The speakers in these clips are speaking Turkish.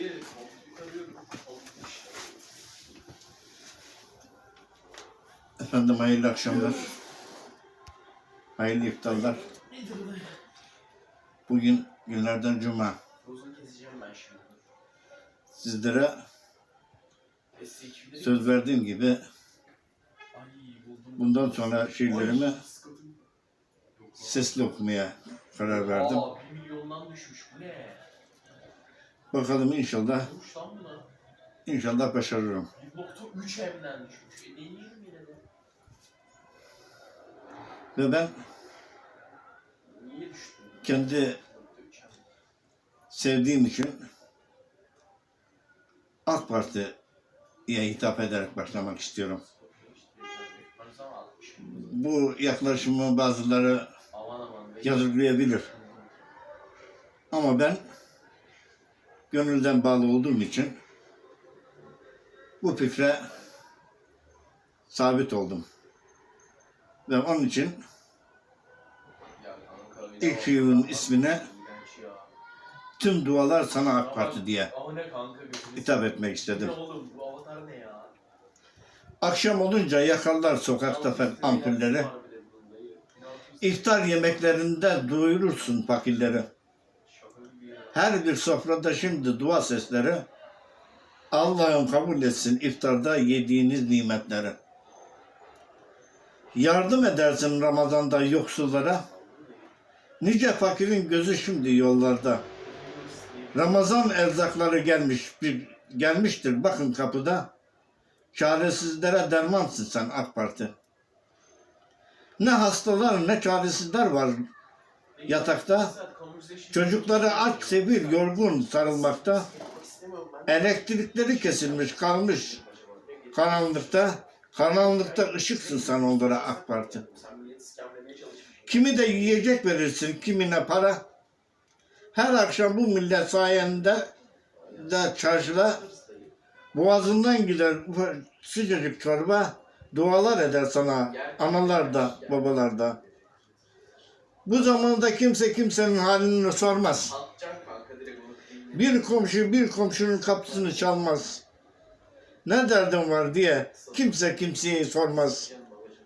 Şeyi. Efendim hayırlı akşamlar. Hayırlı iftarlar. Bugün günlerden cuma. Sizlere söz verdiğim gibi bundan sonra şiirlerimi sesli okumaya karar verdim. Aa, milyondan düşmüş bu ne? Bakalım inşallah inşallah başarırım. 1.3 M'den düşmüş. E deneyelim yine de. Ve ben kendi 1.3 M. sevdiğim için AK Parti'ye hitap ederek başlamak istiyorum. Bu yaklaşımı bazıları yadırgayabilir. Ama ben gönülden bağlı olduğum için bu fikre sabit oldum. Ve onun için ilk şiirin ismine tüm dualar sana AK Parti diye hitap etmek istedim. Akşam olunca yakarlar sokakta ampulleri. İftar yemeklerinde duyurursun fakirleri. Her bir sofrada şimdi dua sesleri. Allah'ım kabul etsin iftarda yediğiniz nimetleri. Yardım edersin Ramazan'da yoksullara. Nice fakirin gözü şimdi yollarda. Ramazan erzakları gelmiş bir gelmiştir bakın kapıda. Çaresizlere dermansın sen AK Parti. Ne hastalar ne çaresizler var yatakta. Çocukları aç, sevil, yorgun sarılmakta. Elektrikleri kesilmiş, kalmış karanlıkta. Karanlıkta ışıksın sen onlara AK Parti. Kimi de yiyecek verirsin, kimine para. Her akşam bu millet sayende de çarşıda boğazından gider sıcacık çorba. Dualar eder sana analar da babalar da. Bu zamanda kimse kimsenin halini sormaz. Bir komşu bir komşunun kapısını çalmaz. Ne derdin var diye kimse kimseyi sormaz.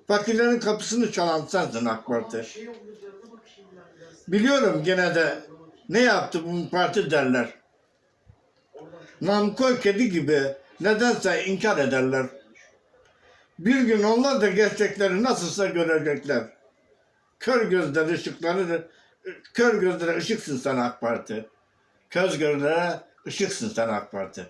Fakirlerin kapısını çalan sensin AK Parti. Biliyorum gene de ne yaptı bu parti derler. Namkoy kedi gibi nedense inkar ederler. Bir gün onlar da gerçekleri nasılsa görecekler. Kör gözler ışıkları, kör gözlere ışıksın sen AK Parti. Köz gözlere ışıksın sen AK Parti.